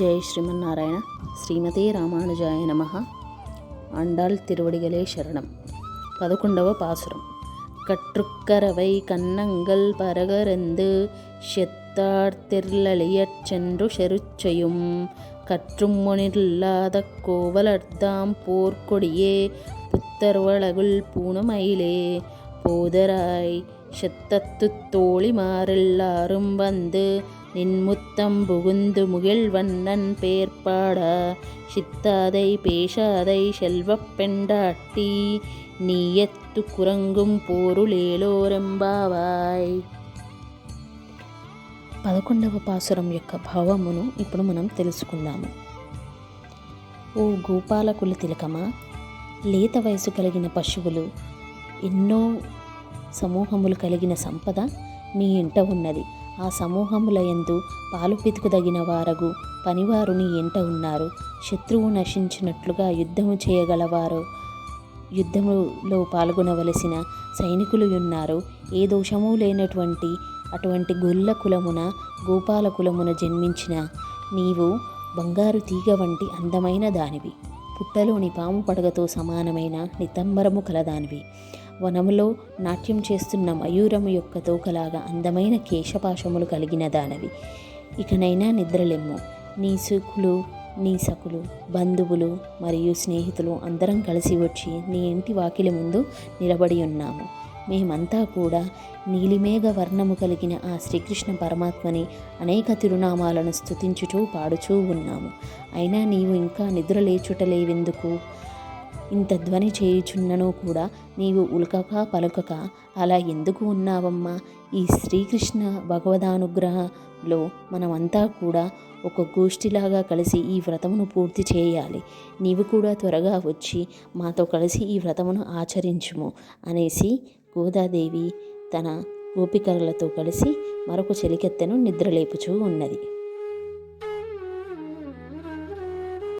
ஜெய் ஸ்ரீமன்னாராயண. ஸ்ரீமதே ராமானுஜாய நமக ஆண்டாள் திருவடிகளே சரணம். பதுக்குண்டவ பாசுரம். கற்றுக்கரவை கன்னங்கள் பரகரந்து செத்தார் தெர்லழியச் சென்று செருச்செயும். கற்றும் முனில்லாத கோவலர்தாம் போர்க்கொடியே. புத்தர்வளகுள் பூணுமயிலே போதராய் செத்தத்து தோழிமாரெல்லாரும் வந்து நின்முத்தம் புகுந்து முகிழ்வண்ணன் பேர்பாட சித்தாதை பேசாதை செல்வப் பெண்டாட்டி நீயத்து குரங்கும் పోరులేలోరెంబావాయ్ పదకొండవ పాసురం యొక్క భావమును ఇప్పుడు మనం తెలుసుకుందాము ఓ గోపాలకుల తిలకమా లేత వయసు కలిగిన పశువులు ఎన్నో సమూహములు కలిగిన సంపద మీ ఇంట ఉన్నది ఆ సమూహములయందు పాలు పితుకుదగిన వారగు పనివారుని ఎంట ఉన్నారు. శత్రువు నశించినట్లుగా యుద్ధము చేయగలవారు. యుద్ధములో పాల్గొనవలసిన సైనికులు ఉన్నారు. ఏ దోషము లేనటువంటి అటువంటి గొల్ల కులమున గోపాల కులమున జన్మించిన నీవు బంగారు తీగ వంటి అందమైన దానివి. పుట్టలోని పాము పడగతో సమానమైన నితంబరము కలదానివి. వనములో నాట్యం చేస్తున్న మయూరము యొక్క తోకలాగా అందమైన కేశపాశములు కలిగిన దానవి. ఇకనైనా నిద్రలెమ్ము. నీ సుఖులు నీ సకులు బంధువులు మరియు స్నేహితులు అందరం కలిసి వచ్చి నీ ఇంటి వాకిలి ముందు నిలబడి ఉన్నాము. మేమంతా కూడా నీలిమేఘ వర్ణము కలిగిన ఆ శ్రీకృష్ణ పరమాత్మని అనేక తిరునామాలను స్థుతించుచూ పాడుచూ ఉన్నాము. అయినా నీవు ఇంకా నిద్ర లేచుటలేవెందుకు? ఇంత ధ్వని చేయుచున్నను కూడా నీవు ఉలకక పలుకక అలా ఎందుకు ఉన్నావమ్మా? ఈ శ్రీకృష్ణ భగవదానుగ్రహంలో మనమంతా కూడా ఒక గోష్ఠిలాగా కలిసి ఈ వ్రతమును పూర్తి చేయాలి. నీవు కూడా త్వరగా వచ్చి మాతో కలిసి ఈ వ్రతమును ఆచరించుము అనేసి గోదాదేవి తన గోపికలతో కలిసి మరొక చెలికెత్తెను నిద్రలేపుచూ ఉన్నది.